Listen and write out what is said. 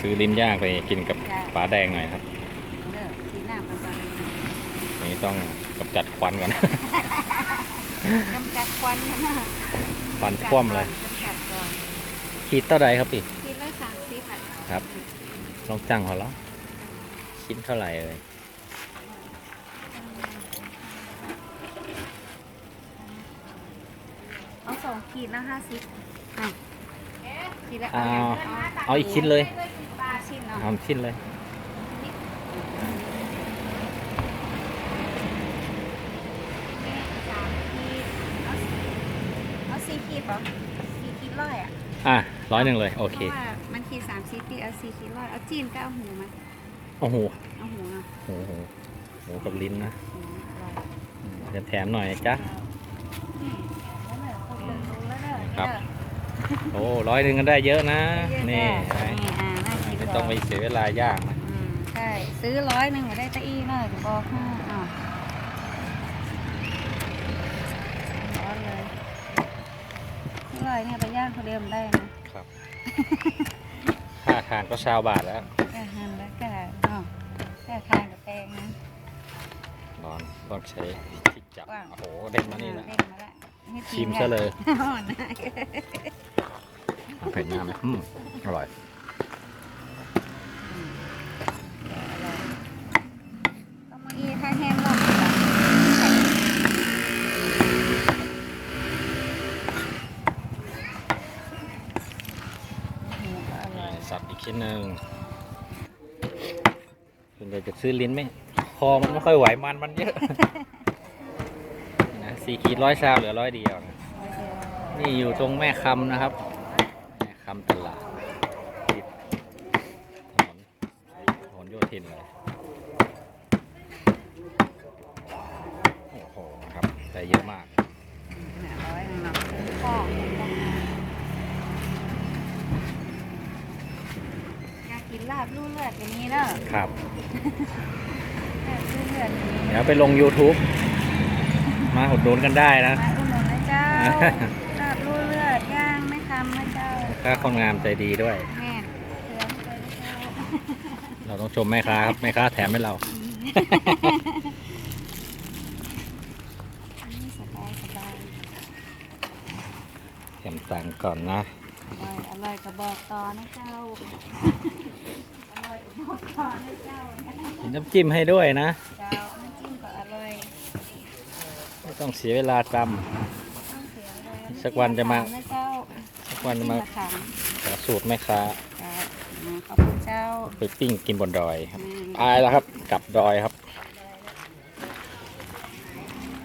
ซื้อลิ้นย่างไปกินกับจ้ะฝาแดงหน่อยครับเลิกทีหน้ามันก่อนอันนี้ต้องกำจัดควันก่อน กำจัดควันนะควันคว่ำเลยกำจัดก่อนขีดเท่าไหร่ครับพี่คิดละสามสิบอะครับลองจังเขาแล้วชิ้นเท่าไหร่เลยเอาสองขีดละห้าสิบอะขีดละเอาย่งเอาอีกชิ้นเลยห้า ชิ้นเนาะเอาชิ้นเลยสามขีดเอาเอาสี่ขีดเหรอสี่ขีดร้อยอะอะร้อยหนึ่งเลย โอเคพราะว่ามันขีดสามสิบขีดเอาสี่ขีดร้อยเอาจีนก็เอาหูมาโอ้โหเอาหูเนาะโอ้โหโอ้โหกับลิ้นนะหูร้อยอืมเดี๋ยวแถมหน่อยนะจ๊ะ นี่แล้วเนอะครบเลยรู้แล้วเนอะครับเนอะโอ้ร้อยหนึ่งก็ได้เยอะนะเยอะนี่แน่นี่อ่าน่ากิน ไม่ต้องไปเสียเวลาย่างนะอืมใช่ ซื้อร้อยหนึ่งมาได้ตะอี้เนอะเดี๋ยวบอกให้อ้าวร้อนเลยร้อยเนี่ยไปย่างเขาเดิมได้นะ ครับ ค่าทานก็ชาวบาทแล้วแค่หั่นแล้วก็อ๋อแค่ทานกับแป้งนะร้อนต้องใช้ที่จับว้าวโอ้โหเด้งมานี่นะเด้งมาละให้ชิมซะเลย อ่อนนะ เผ็ดมากไหมอืมอร่อย ก็มาอีถ้าแห้งรอบใส่หมูก็อร่อย สับอีก ชิ้นหนึ่งส่วนใหญ่จะซื้อลิ้นไหมคอมันไม่ค่อยไหวมันมันเยอะนะสี่ขีดร้อยชาวเหลือร้อยเดียวนะนี่อยู่ตรงแม่คำนะครับ แม่คำตลาดติดถนนถนนโยธินเลยโอ้โหครับได้เยอะมาก หนาร้อยหนึ่งเนาะข้ออยากกิน ลาบลู่เลือดอย่างนี้เนอะครับ ลาบลู่เลือดอย่างนี้เดี๋ยวไปลง YouTube มาอุดหนุนกันได้นะ มาอุดหนุนนะเจ้า ลาบลู่เลือดย่างไม่ทำนะเจ้าค่าคนงามใจดีด้วย แม่เตือนไปนะเจ้าเราต้องชมแม่ค้าครับแม่ค้าแถมให้เรานี่สบายสบาย แถมตังค์ก่อนนะอ ร่อยอร่อยกระบอกต่อนะเจ้า อร่อยกระบอกต่อนะเจ้ามีน้ำจิ้มให้ด้วยนะ เจ้าน้ำจิ้มก็อร่อยไม่ต้องเสียเวลาต ต้องเสียเลยสักวันจะมานะเจ้าำสักวันจิ้มมามะขามขอสูตรแม่ค้าเจ้าขอบคุณเจ้าไปปิ้งกินบนดอยครับอืมอายแล้วครับกลับดอยครับ